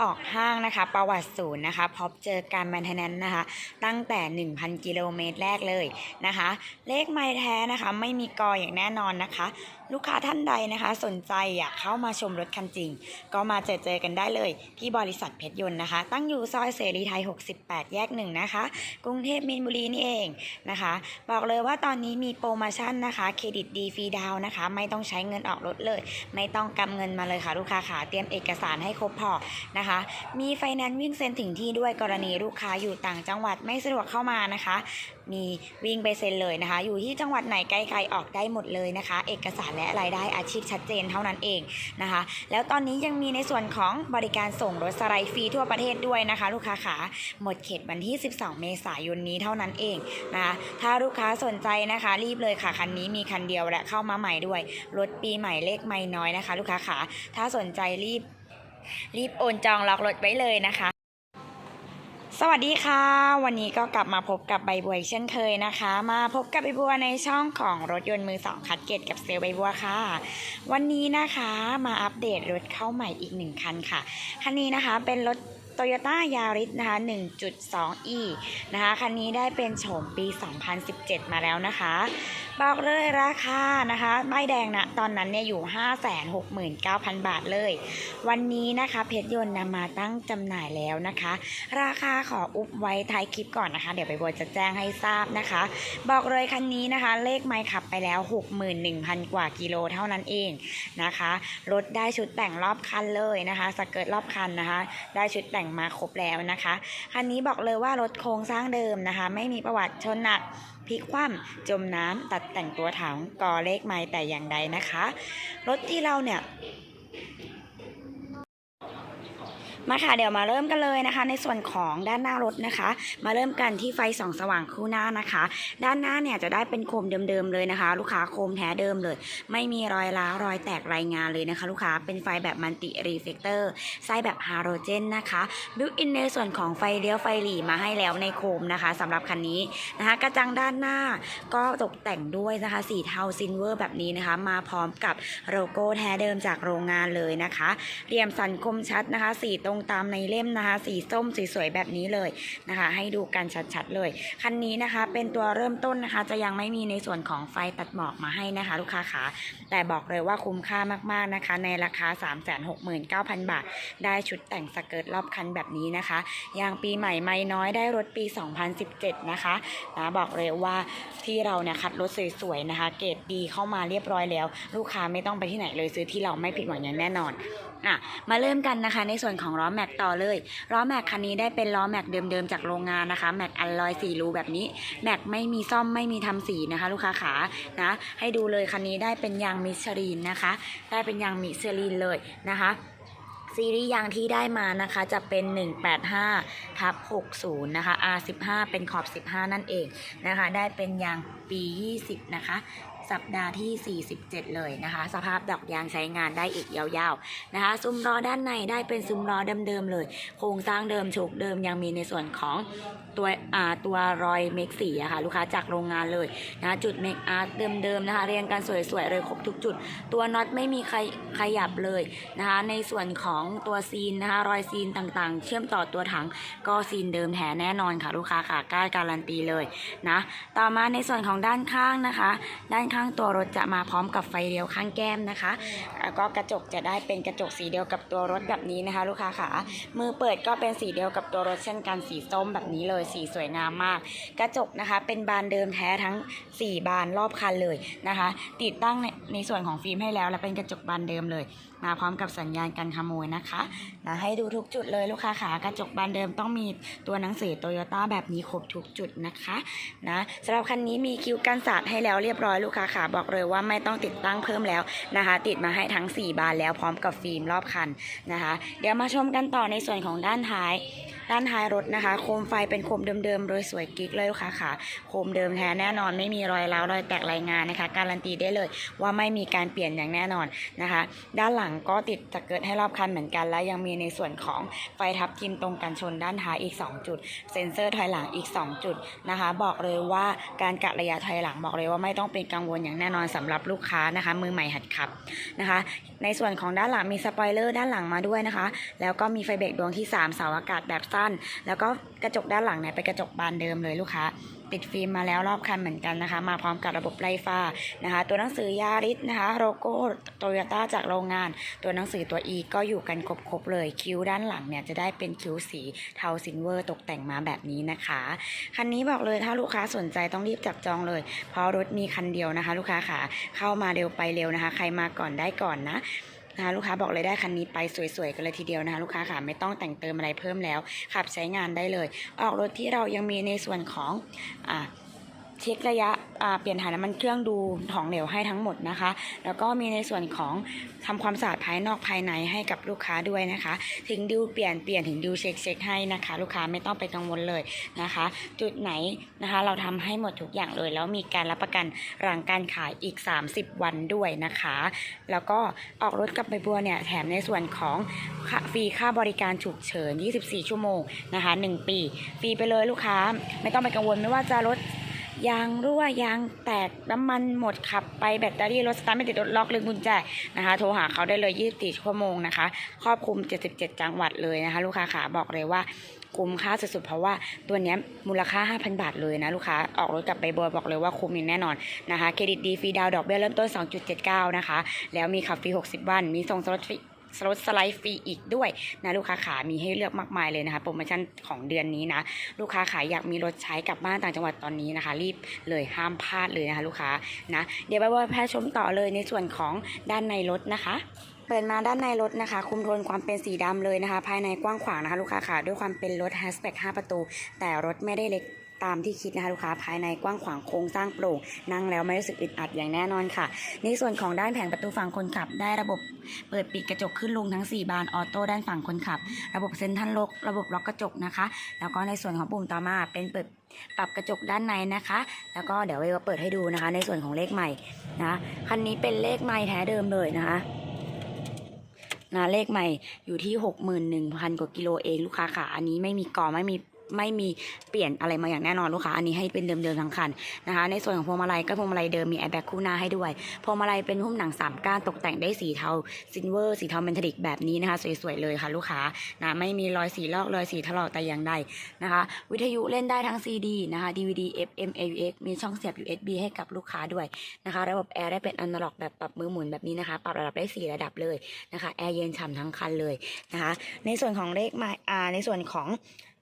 ออกห้างนะคะ ประวัติศูนย์นะคะ พบเจอการแมนเทนแนนนะคะ ตั้งแต่ 1,000 กิโลเมตรแรกเลยนะคะ เลขไม้แท้นะคะ ไม่มีกออย่างแน่นอนนะคะ ลูกค้าท่านใดนะคะ สนใจอยากเข้ามาชมรถคันจริง ก็มาเจอเจอกันได้เลย ที่บริษัทเพชรยนต์นะคะ ตั้งอยู่ซอยเสรีไทย 68 แยกหนึ่งนะคะ กรุงเทพมีนบุรีนี่เองนะคะ บอกเลยว่าตอนนี้มีโปรโมชั่นนะคะเครดิตดีฟรีดาวน์นะคะ ไม่ต้องใช้เงินออกรถเลย ไม่ต้องกำเงินมาเลยค่ะ ลูกค้าขาเตรียมเอกสารให้ครบพอนะคะ มีไฟแนนซ์วิ่งเซ็นถึงที่ด้วยกรณีลูกค้าอยู่ต่างจังหวัดไม่สะดวกเข้ามานะคะ มีวิ่งไปเซ็นเลยนะคะ อยู่ที่จังหวัดไหนไกลๆออกได้หมดเลยนะคะ เอกสารและรายได้อาชีพชัดเจนเท่านั้นเองนะคะ แล้วตอนนี้ยังมีในส่วนของบริการส่งรถสไลด์ฟรีทั่วประเทศด้วยนะคะ ลูกค้าขาหมดเขตวันที่ 12 เมษายนนี้เท่านั้นเองนะคะถ้าลูกค้าสนใจนะคะ รีบเลยค่ะคันนี้มีคันเดียวและเข้ามาใหม่ด้วยรถปีใหม่เลขไม่น้อยนะคะ ลูกค้าขาถ้าสนใจรีบรีบโอนจองล็อกรถไว้เลยนะคะ สวัสดีค่ะ วันนี้ก็กลับมาพบกับใบบัวเช่นเคยนะคะ มาพบกับใบบัวในช่องของรถยนต์มือสองคัดเกตกับเซลลใบบัวค่ะ วันนี้นะคะมาอัปเดตรถเข้าใหม่อีกหนึ่งคันค่ะคันนี้นะคะเป็นรถ Toyota Yaris นะคะ 1.2e นะคะคันนี้ได้เป็นโฉมปี 2017 มาแล้วนะคะ บอกเลยราคานะคะใบแดงนะตอนนั้นเนี่ยอยู่ 569,000 บาทเลย วันนี้นะคะเพชรยนต์นำมาตั้งจำหน่ายแล้วนะคะ ราคาขออุบไว้ท้ายคลิปก่อนนะคะ เดี๋ยวไปบนจะแจ้งให้ทราบนะคะ บอกเลยคันนี้นะคะ เลขไมค์ขับไปแล้ว 61,000 กว่ากิโลเท่านั้นเองนะคะรถได้ชุดแต่งรอบคันเลยนะคะ สเกิร์ตรอบคันนะคะ ได้ชุดแต่งมาครบแล้วนะคะคันนี้บอกเลยว่ารถโครงสร้างเดิมนะคะ ไม่มีประวัติชนหนัก พลิกคว่ำจมน้ำตัดแต่งตัวถังกอเลขไม้แต่อย่างใดนะคะ รถที่เราเนี่ย มาค่ะเดี๋ยวมาเริ่มกันเลยนะคะ ในส่วนของด้านหน้ารถนะคะ มาเริ่มกันที่ไฟส่องสว่างคู่หน้านะคะ ด้านหน้าเนี่ยจะได้เป็นโคมเดิมๆเลยนะคะ ลูกค้าโคมแท้เดิมเลย ไม่มีรอยร้าวรอยแตกรายงานเลยนะคะ ลูกค้าเป็นไฟแบบมันติรีเฟกเตอร์ไส้แบบฮาโรเจนนะคะบิวอินในส่วนของไฟเลี้ยวไฟหลีมาให้แล้วในโคมนะคะสำหรับคันนี้นะคะ กระจังด้านหน้าก็ตกแต่งด้วยนะคะสีเทาซินเวอร์แบบนี้นะคะ มาพร้อมกับโลโก้แท้เดิมจากโรงงานเลยนะคะเหลี่ยมสันคมชัดนะคะสีตรงตามในเล่มนะคะ สีส้มสวยๆแบบนี้เลยนะคะ ให้ดูกันชัดๆเลย คันนี้นะคะเป็นตัวเริ่มต้นนะคะ จะยังไม่มีในส่วนของไฟตัดหมอกมาให้นะคะ ลูกค้าขาแต่บอกเลยว่าคุ้มค่ามากๆนะคะ ในราคา 369,000 บาท ได้ชุดแต่งสเกิร์ตรอบคันแบบนี้นะคะยางปีใหม่ไม่น้อยได้รถปี 2017 นะคะนะบอกเลยว่าที่เราเนี่ยคัดรถสวยๆนะคะ เกรดดีเข้ามาเรียบร้อยแล้ว ลูกค้าไม่ต้องไปที่ไหนเลยซื้อที่เราไม่ผิดหวังอย่างแน่นอน อะมาเริ่มกันนะคะในส่วนของล้อแม็กต่อเลยล้อแม็กคันนี้ได้เป็นล้อแม็กเดิมๆจากโรงงานนะคะแม็กอัลลอยสี่รูแบบนี้แม็กไม่มีซ่อมไม่มีทำสีนะคะ ลูกค้าขานะให้ดูเลยคันนี้ได้เป็นยางมิชลินนะคะ ได้เป็นยางมิชลินเลยนะคะซีรีส์ยางที่ได้มานะคะจะเป็น 185ทับ60 นะคะ R15 เป็นขอบ 15 นั่นเองนะคะ ได้เป็นยางปี 20 นะคะ สัปดาห์ที่ 47 เลยนะคะ สภาพดอกยางใช้งานได้อีกยาวๆนะคะ ซุ้มล้อด้านในได้เป็นซุ้มล้อเดิมๆเลย โครงสร้างเดิมโชคเดิมยังมีในส่วนของตัวอ่าตัวรอยเมกสีอะค่ะ ลูกค้าจากโรงงานเลยนะจุดเมกอาร์ตเดิมๆนะคะ เรียงกันสวยๆเลยครบทุกจุด ตัวน็อตไม่มีใครขยับเลยนะคะ ในส่วนของตัวซีนนะคะ รอยซีนต่างๆ เชื่อมต่อตัวถังก็ซีนเดิมแท้แน่นอนค่ะ ลูกค้าค่ะกล้าการันตีเลยนะ ต่อมาในส่วนของด้านข้างนะคะ ด้านข้างตัวรถจะมาพร้อมกับไฟเลี้ยวข้างแก้มนะคะแล้วก็กระจกจะได้เป็นกระจกสีเดียวกับตัวรถแบบนี้นะคะ ลูกค้าขามือเปิดก็เป็นสีเดียวกับตัวรถเช่นกันสีส้มแบบนี้เลยสีสวยงามมาก กระจกนะคะ เป็นบานเดิมแท้ทั้ง 4 บานรอบคันเลยนะคะ ติดตั้งในในส่วนของฟิล์มให้แล้ว และเป็นกระจกบานเดิมเลย มาพร้อมกับสัญญาณกันขโมยนะคะนะให้ดูทุกจุดเลยลูกค้าขากระจกบานเดิมต้องมีตัวหนังสือโตโยต้าแบบนี้ครบทุกจุดนะคะนะสำหรับคันนี้มีคิวกันสาดให้แล้วเรียบร้อยลูกค้าขาบอกเลยว่าไม่ต้องติดตั้งเพิ่มแล้วนะคะ ติดมาให้ทั้ง 4 บานแล้วพร้อมกับฟิล์มรอบคันนะคะ เดี๋ยวมาชมกันต่อในส่วนของด้านท้าย ด้านท้ายรถนะคะ โคมไฟเป็นโคมเดิมๆโดยสวยกิ๊กเลยลูกค้าค่ะโคมเดิมแท้แน่นอนไม่มีรอยร้าวรอยแตกรายงานนะคะ การันตีได้เลยว่าไม่มีการเปลี่ยนอย่างแน่นอนนะคะ ด้านหลังงก็ติดจะเกิดให้รอบคันเหมือนกัน และยังมีในส่วนของไฟทับทิมตรงกันชนด้านท้ายอีก 2 จุด เซ็นเซอร์ถอยหลังอีก 2 จุดนะคะ บอกเลยว่าการกะระยะถอยหลังบอกเลยว่าไม่ต้องเป็นกังวลอย่างแน่นอนสำหรับลูกค้านะคะ มือใหม่หัดขับนะคะ ในส่วนของด้านหลังมีสปอยเลอร์ด้านหลังมาด้วยนะคะ แล้วก็มีไฟเบรกดวงที่ 3 เสาอากาศแบบสั้น แล้วก็กระจกด้านหลังเนี่ยเป็นกระจกบานเดิมเลยลูกค้า ติดฟิล์มมาแล้วรอบคันเหมือนกันนะคะ มาพร้อมกับระบบไล่ฟ้านะคะ ตัวหนังสือยาริสนะคะโลโก้โตโยต้าจากโรงงาน ตัวหนังสือตัว E ก็อยู่กันครบๆเลยคิ้วด้านหลังเนี่ยจะได้เป็นคิ้วสีเทาซิลเวอร์ตกแต่งมาแบบนี้นะคะคันนี้บอกเลยถ้าลูกค้าสนใจต้องรีบจับจองเลย เพราะรถมีคันเดียวนะคะ ลูกค้าขาเข้ามาเร็วไปเร็วนะคะ ใครมาก่อนได้ก่อนนะ นะคะลูกค้าบอกเลยได้คันนี้ไปสวยๆกันเลยทีเดียวนะคะลูกค้าค่ะไม่ต้องแต่งเติมอะไรเพิ่มแล้วขับใช้งานได้เลย ออกรถที่เรายังมีในส่วนของอ่า เช็คระยะเปลี่ยนถ่ายน้ำมันเครื่องดูของเหลวให้ทั้งหมดนะคะ แล้วก็มีในส่วนของทำความสะอาดภายนอกภายในให้กับลูกค้าด้วยนะคะ ถึงดิวเปลี่ยนเปลี่ยนถึงดิวเช็คเช็คให้นะคะ ลูกค้าไม่ต้องไปกังวลเลยนะคะ จุดไหนนะคะ เราทำให้หมดทุกอย่างเลย แล้วมีการรับประกันหลังการขายอีก 30 วันด้วยนะคะ แล้วก็ออกรถกับใบบัวเนี่ยแถมในส่วนของฟรีค่าบริการฉุกเฉิน 24 ชั่วโมงนะคะ 1 ปี ฟรีไปเลยลูกค้าไม่ต้องไปกังวลไม่ว่าจะรถ ยางรั่วยางแตกน้ำมันหมดขับไปแบตเตอรี่รถสตาร์ทไม่ติดรถล็อกลืมกุญแจนะคะ โทรหาเขาได้เลย24ชั่วโมงนะคะ ครอบคลุม 77 จังหวัดเลยนะคะ ลูกค้าขาบอกเลยว่าคุ้มค่าสุดๆ เพราะว่าตัวนี้มูลค่า 5,000 บาทเลยนะลูกค้า ออกรถกลับใบบัวบอกเลยว่าคุ้มอย่างแน่นอนนะคะ เครดิตดีฟรีดาวดอกเบี้ยเริ่มต้น 2.79 นะคะ แล้วมีขับฟรี 60 วัน มีส่งสล็อตฟรี ล็อตสไลด์ฟรีอีกด้วยนะลูกค้าขามีให้เลือกมากมายเลยนะคะโปรโมชั่นของเดือนนี้นะลูกค้าขายอยากมีรถใช้กลับบ้านต่างจังหวัดตอนนี้นะคะ รีบเลยห้ามพลาดเลยนะคะลูกค้านะเดี๋ยวใบบัวแพทย์ชมต่อเลยในส่วนของด้านในรถนะคะเปิดมาด้านในรถนะคะ คุมโทนความเป็นสีดำเลยนะคะ ภายในกว้างขวางนะคะ ลูกค้าค่ะด้วยความเป็นรถแฮชแบ็ก5ประตู แต่รถไม่ได้เล็ก ตามที่คิดนะคะลูกค้าภายในกว้างขวางโครงสร้างโปร่งนั่งแล้วไม่รู้สึกอึดอัดอย่างแน่นอนค่ะ ในส่วนของด้านแผงประตูฝั่งคนขับ ได้ระบบเปิดปิดกระจกขึ้นลงทั้ง 4 บานออโต้ด้านฝั่งคนขับ ระบบเซ็นทรัลล็อกระบบล็อกกระจกนะคะ แล้วก็ในส่วนของปุ่มต่อมาเป็นเปิดปรับกระจกด้านในนะคะ แล้วก็เดี๋ยวไว้เปิดให้ดูนะคะ ในส่วนของเลขใหม่นะคันนี้เป็นเลขใหม่แท้เดิมเลยนะคะนะเลขใหม่อยู่ที่ 61,000 กว่ากิโลเองลูกค้าค่ะอันนี้ไม่มีก่อไม่มี ไม่มีเปลี่ยนอะไรมาอย่างแน่นอนลูกค้าอันนี้ให้เป็นเดิมๆทั้งคันนะคะ ในส่วนของพวงมาลัยก็พวงมาลัยเดิมมีแอร์แบ็กคู่หน้าให้ด้วยพวงมาลัยเป็นหุ้มหนังสามก้านตกแต่งได้สีเทาซิลเวอร์สีเทาเมนทริกแบบนี้นะคะ สวยๆเลยค่ะลูกค้านะไม่มีรอยสีลอกรอยสีถลอกแต่อย่างใดนะคะ วิทยุเล่นได้ทั้ง CD นะคะ DVD FM AUX มีช่องเสียบ USB ให้กับลูกค้าด้วยนะคะ ระบบแอร์ได้เป็นอนาล็อกแบบปรับมือหมุนแบบนี้นะคะ ปรับระดับได้สี่ระดับเลยนะคะแอร์เย็นฉ่ำทั้งคันเลยนะคะ ในส่วนของเลขหมายอ่าในส่วนของ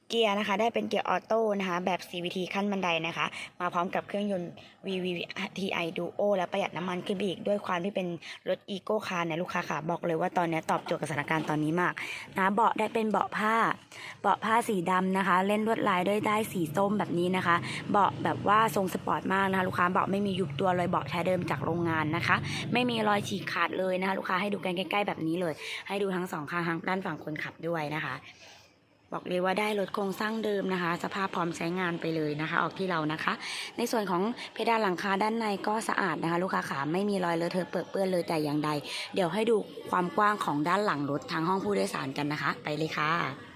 เกียร์นะคะ ได้เป็นเกียร์ออโต้นะคะ แบบ CVT ขั้นบันไดนะคะ มาพร้อมกับเครื่องยนต์ VVTi Duo และประหยัดน้ำมันขึ้นไปอีกด้วยความที่เป็นรถ Eco Car เนี่ยลูกค้าค่ะบอกเลยว่าตอนนี้ตอบโจทย์กับสถานการณ์ตอนนี้มากนะเบาะได้เป็นเบาะผ้า เบาะผ้าสีดำนะคะ เล่นลวดลายด้วยได้สีส้มแบบนี้นะคะ เบาะแบบว่าทรงสปอร์ตมากนะคะลูกค้าเบาะไม่มียุบตัวเลยเบาะแท้เดิมจากโรงงานนะคะ ไม่มีรอยฉีกขาดเลยนะคะลูกค้าให้ดูกันใกล้ ๆ แบบนี้เลย ให้ดูทั้งสองข้างทั้งด้านฝั่งคนขับด้วยนะคะ บอกเลยว่าได้รถโครงสร้างเดิมนะคะ สภาพพร้อมใช้งานไปเลยนะคะ ออกที่เรานะคะ ในส่วนของเพดานหลังคาด้านในก็สะอาดนะคะ ลูกค้าขาไม่มีรอยเลอะเทอะเปื้อนเปื้อนเลยแต่อย่างใด เดี๋ยวให้ดูความกว้างของด้านหลังรถทางห้องผู้โดยสารกันนะคะ ไปเลยค่ะ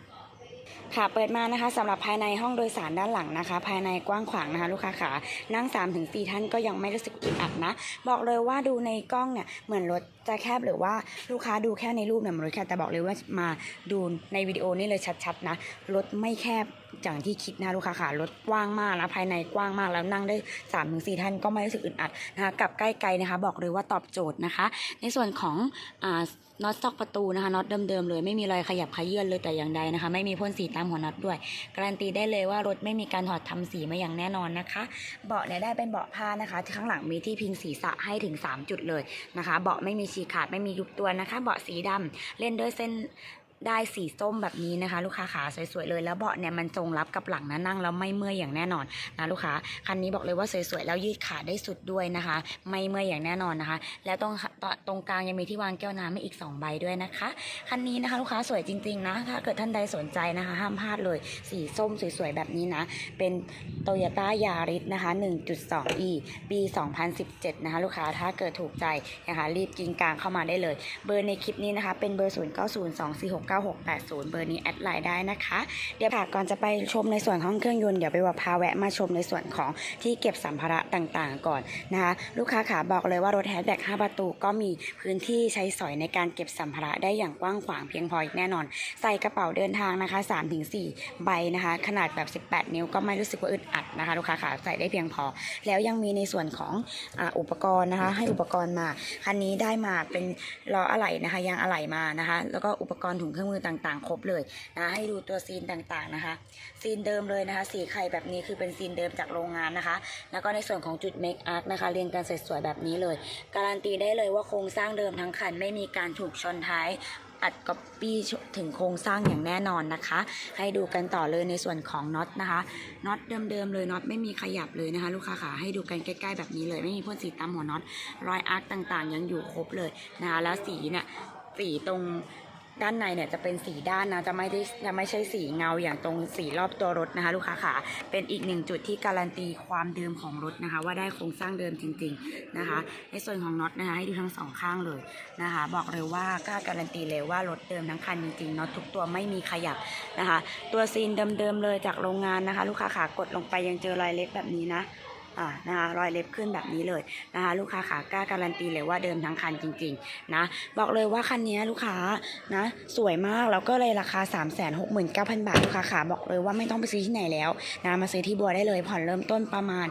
ค่ะเปิดมานะคะสำหรับภายในห้องโดยสารด้านหลังนะคะ ภายในกว้างขวางนะคะ ลูกค้าขานั่ง3-4ถึงท่านก็ยังไม่รู้สึกอึดอัดนะ บอกเลยว่าดูในกล้องเนี่ยเหมือนรถจะแคบหรือว่าลูกค้าดูแค่ในรูปเนี่ยมันรถแคบแต่บอกเลยว่ามาดูในวิดีโอนี่เลยชัดๆนะรถไม่แคบ อย่างที่คิดนะลูกค้าขารถกว้างมากนะภายในกว้างมากแล้วนั่งได้3าถึงสท่านก็ไม่รู้สึกอึดอัดนะคะกับใกล้ไกลนะคะ บอกเลยว่าตอบโจทย์นะคะ ในส่วนของอ่าน็อตซอกประตูนะคะน็อตเดิมๆเลยไม่มีรอยขยับขยื่นเลยแต่อย่างใดนะคะ ไม่มีพ่นสีตามหัวน็อตด้วย การันตีได้เลยว่ารถไม่มีการถอดทำสีมาอย่างแน่นอนนะคะ เบาะเนี่ยได้เป็นเบาะผ้านะคะที่ข้างหลังมีที่พิงศีรษะให้ถึง 3 จุดเลยนะคะ เบาะไม่มีฉีกขาดไม่มียุบตัวนะคะ เบาะสีดำเล่นด้วยเส้น ได้สีส้มแบบนี้นะคะ ลูกค้าขาสวยๆเลยแล้วเบาะเนี่ยมันทรงรับกับหลังนะนั่งแล้วไม่เมื่อยอย่างแน่นอนนะลูกค้าคันนี้บอกเลยว่าสวยๆแล้วยืดขาได้สุดด้วยนะคะ ไม่เมื่อยอย่างแน่นอนนะคะ แล้วตรงตรงกลางยังมีที่วางแก้วน้ำอีก 2 ใบด้วยนะคะคันนี้นะคะ ลูกค้าสวยจริงๆนะถ้าเกิดท่านใดสนใจนะคะ ห้ามพลาดเลยสีส้มสวยๆแบบนี้นะเป็นโตโยต้ายาริสนะคะ 1.2e ปี 2017 นะคะ ลูกค้าถ้าเกิดถูกใจนะคะรีบกินกลางเข้ามาได้เลย เบอร์ในคลิปนี้นะคะ เป็นเบอร์9680 เบอร์นี้แอดไลน์ได้นะคะ เดี๋ยวค่ะก่อนจะไปชมในส่วนของเครื่องยนต์เดี๋ยวไปว่าพาแวะมาชมในส่วนของที่เก็บสัมภาระต่างๆ ก่อนนะคะลูกค้าขาบอกเลยว่ารถแฮชแบ็ก5ประตูก็มีพื้นที่ใช้สอยในการเก็บสัมภาระได้อย่างกว้างขวางเพียงพออีกแน่นอน ใส่กระเป๋าเดินทางนะคะ 3-4 ใบนะคะ ขนาดแบบ 18 นิ้วก็ไม่รู้สึกว่าอึดอัดนะคะ ลูกค้าขาใส่ได้เพียงพอ แล้วยังมีในส่วนของออุปกรณ์นะคะ ให้อุปกรณ์มาคันนี้ได้มาเป็นล้ออะไหล่นะคะยางอะไหล่มานะคะ แล้วก็อุปกรณ์ถุงเครื่องมือต่างๆ ครบเลยนะให้ดูตัวซีนต่างๆนะคะ ซีนเดิมเลยนะคะ สีไข่แบบนี้คือเป็นซีนเดิมจากโรงงานนะคะ แล้วก็ในส่วนของจุดเมคอาร์นะคะ เรียงกันสวยๆแบบนี้เลย การันตีได้เลยว่าโครงสร้างเดิมทั้งคันไม่มีการถูกชนท้ายอัดก๊อปปี้ถึงโครงสร้างอย่างแน่นอนนะคะ ให้ดูกันต่อเลยในส่วนของน็อตนะคะน็อตเดิมๆเลยน็อตไม่มีขยับเลยนะคะ ลูกค้าขาให้ดูกันใกล้ๆแบบนี้เลย ไม่มีพ่นสีตามหัวน็อตรอยอาร์คต่างๆ ยังอยู่ครบเลยนะคะแล้วสีเนี่ยสีตรง ด้านในเนี่ยจะเป็นสีด้านนะจะไม่ได้จะไม่ใช่สีเงาอย่างตรงสีรอบตัวรถนะคะ ลูกค้าขาเป็นอีกหนึ่งจุดที่การันตีความเดิมของรถนะคะ ว่าได้โครงสร้างเดิมจริง ๆนะคะ ในส่วนของน็อตนะคะให้ดูทั้งสองข้างเลยนะคะ บอกเลยว่ากล้าการันตีเลยว่ารถเดิมทั้งคันจริงๆน็อตทุกตัวไม่มีขยับนะคะ ตัวซีนเดิมๆเลยจากโรงงานนะคะ ลูกค้าขากดลงไปยังเจอรอยเล็บแบบนี้นะ อ่านะคะรอยเล็บขึ้นแบบนี้เลยนะคะลูกค้าขากล้าการันตีเลยว่าเดิมทั้งคันจริงๆนะบอกเลยว่าคันนี้ลูกค้านะสวยมากแล้วก็เลยราคา 3 6 9 0 0 0 บาทลูกค้าขาบอกเลยว่าไม่ต้องไปซื้อที่ไหนแล้วนะมาซื้อที่บัวได้เลยผ่อนเริ่มต้นประมาณ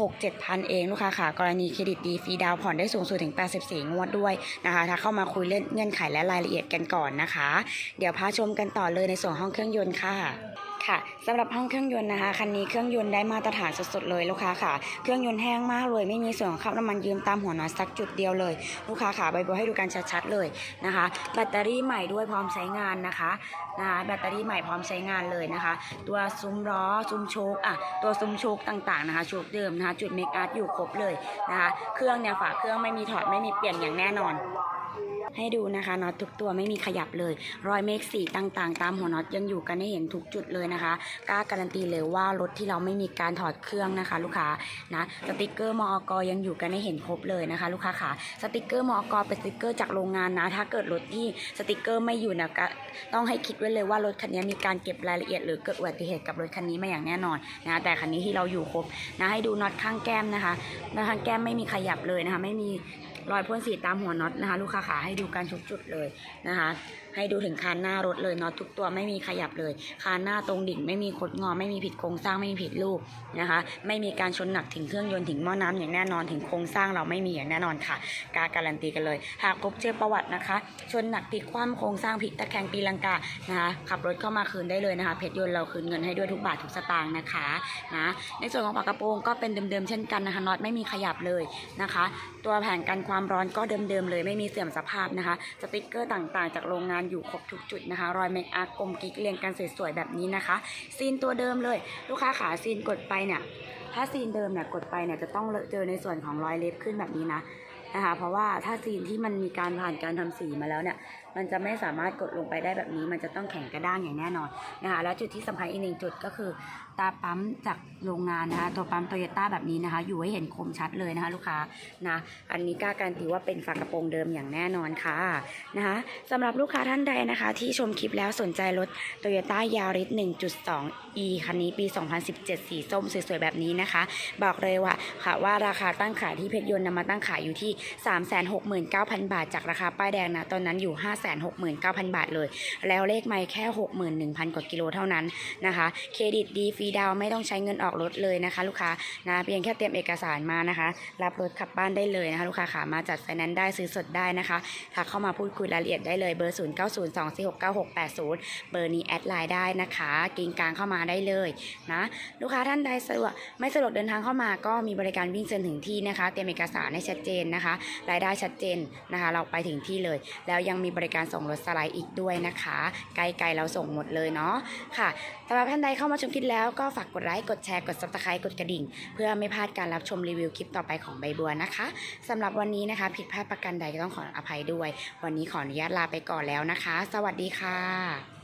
6 7พันเองลูกค้าขากรณีเครดิตดีฟรีดาวผ่อนได้สูงสุดถึง 84 งวดด้วยนะคะ ถ้าเข้ามาคุยเล่นเงื่อนไขและรายละเอียดกันก่อนนะคะ เดี๋ยวพาชมกันต่อเลยในส่วนห้องเครื่องยนต์ค่ะ ค่ะสำหรับห้องเครื่องยนต์นะคะคันนี้เครื่องยนต์ได้มาตรฐานสุดๆเลยลูกค้าค่ะ เครื่องยนต์แห้งมากเลย ไม่มีส่วนของคราบน้ำมันยืมตามหัวน็อตสักจุดเดียวเลย ลูกค้าขาใบบัวให้ดูกันชัดๆเลยนะคะ แบตเตอรี่ใหม่ด้วยพร้อมใช้งานนะคะนะคะแบตเตอรี่ใหม่พร้อมใช้งานเลยนะคะ ตัวซุ้มล้อซุ้มโชคอะตัวซุ้มโชคต่างๆนะคะโชคเดิมนะคะ จุดเมคอาร์ตอยู่ครบเลยนะคะ เครื่องเนี่ยฝาเครื่องไม่มีถอดไม่มีเปลี่ยนอย่างแน่นอน ให้ดูนะคะน็อตทุกตัวไม่มีขยับเลย รอยเมฆสีต่างๆ ตามหัวน็อตยังอยู่กันให้เห็นทุกจุดเลยนะคะกล้าการันตีเลยว่ารถที่เราไม่มีการถอดเครื่องนะคะ ลูกค้านะสติกเกอร์มอกยังอยู่กันให้เห็นครบเลยนะคะ ลูกค้าขาสติกเกอร์มอกเป็นสติกเกอร์จากโรงงานนะ ถ้าเกิดรถที่สติกเกอร์ไม่อยู่นะก็ต้องให้คิดไว้เลยว่ารถคันนี้มีการเก็บรายละเอียด หรือเกิดอุบัติเหตุกับรถคันนี้มาอย่างแน่นอนนะแต่คันนี้ที่เราอยู่ครบนะให้ดูน็อตข้างแก้มนะคะน็อตข้างแก้มไม่มีขยับเลยนะคะ ไม่มี รอยพ่นสีตามหัวน็อตนะคะ ลูกค้าขาให้ดูการทุกจุดเลยนะคะ ให้ดูถึงคานหน้ารถเลยน็อตทุกตัวไม่มีขยับเลยคานหน้าตรงดิ่งไม่มีคดงอไม่มีผิดโครงสร้างไม่มีผิดรูปนะคะ ไม่มีการชนหนักถึงเครื่องยนต์ถึงหม้อน้ำอย่างแน่นอนถึงโครงสร้างเราไม่มีอย่างแน่นอนค่ะกล้าการันตีกันเลย หากพบเจอประวัตินะคะ ชนหนักพลิกคว่ำโครงสร้างพลิกตะแคงปีลังกานะคะขับรถเข้ามาคืนได้เลยนะคะ เพชรยนต์เราคืนเงินให้ด้วยทุกบาททุกสตางค์นะคะนะในส่วนของฝากระโปรงก็เป็นเดิมๆเช่นกันนะคะน็อตไม่มีขยับเลยนะคะ ตัวแผงกันความร้อนก็เดิมๆเลยไม่มีเสื่อมสภาพนะคะ สติกเกอร์ต่างๆ จากโรงงานอยู่ครบทุกจุดนะคะ รอยเมคอัพกลมกิ๊กเรียงกันสวยๆแบบนี้นะคะ ซีนตัวเดิมเลย ลูกค้าขาซีนกดไปเนี่ยถ้าซีนเดิมเนี่ยกดไปเนี่ยจะต้องเจอในส่วนของรอยเล็บขึ้นแบบนี้นะ นะคะ เพราะว่าถ้าซีนที่มันมีการผ่านการทำสีมาแล้วเนี่ย มันจะไม่สามารถกดลงไปได้แบบนี้ มันจะต้องแข็งกระด้างอย่างแน่นอนนะคะ แล้วจุดที่สำคัญอีกหนึ่งจุดก็คือ ตาปั๊มจากโรงงานนะคะ ตัวปั๊มโตโยต้าแบบนี้นะคะ อยู่ให้เห็นคมชัดเลยนะคะ ลูกค้านะ อันนี้กล้าการันตีว่าเป็นฝากระโปรงเดิมอย่างแน่นอนค่ะนะคะสำหรับลูกค้าท่านใดนะคะ ที่ชมคลิปแล้วสนใจรถ Toyota Yaris 1.2e คันนี้ปี 2017 สีส้มสวยๆแบบนี้นะคะ บอกเลยว่าค่ะว่าราคาตั้งขายที่เพชรยนต์นำมาตั้งขายอยู่ที่369,000 บาท จากราคาป้ายแดงนะ ตอนนั้นอยู่ 569,000 บาทเลย แล้วเลขไม่แค่ 61,000 กว่ากิโลเท่านั้นนะคะ เครดิตดีฟรีดาวไม่ต้องใช้เงินออกรถเลยนะคะ ลูกค้านะเพียงแค่เตรียมเอกสารมานะคะ รับรถขับบ้านได้เลยนะคะ ลูกค้าขามาจัดไฟแนนซ์ได้ซื้อสดได้นะคะทักเข้ามาพูดคุยรายละเอียดได้เลยเบอร์ 0902469680 เบอร์นี้แอดไลน์ได้นะคะกิงกลางเข้ามาได้เลยนะลูกค้าท่านใดสะดวกไม่สะดวกเดินทางเข้ามาก็มีบริการวิ่งเซ็นถึงที่นะคะ เตรียมเอกสารให้ชัดเจนนะคะรายได้ชัดเจนนะคะ เราไปถึงที่เลย แล้วยังมีบริการส่งรถสไลด์อีกด้วยนะคะ ไกลๆเราส่งหมดเลยเนาะค่ะสำหรับท่านใดเข้ามาชมคลิปแล้วก็ฝากกดไลค์กดแชร์กด subscribe กดกระดิ่ง เพื่อไม่พลาดการรับชมรีวิวคลิปต่อไปของใบบัวนะคะสำหรับวันนี้นะคะ ผิดพลาดประกันใดก็ต้องขออภัยด้วย วันนี้ขออนุญาตลาไปก่อนแล้วนะคะ สวัสดีค่ะ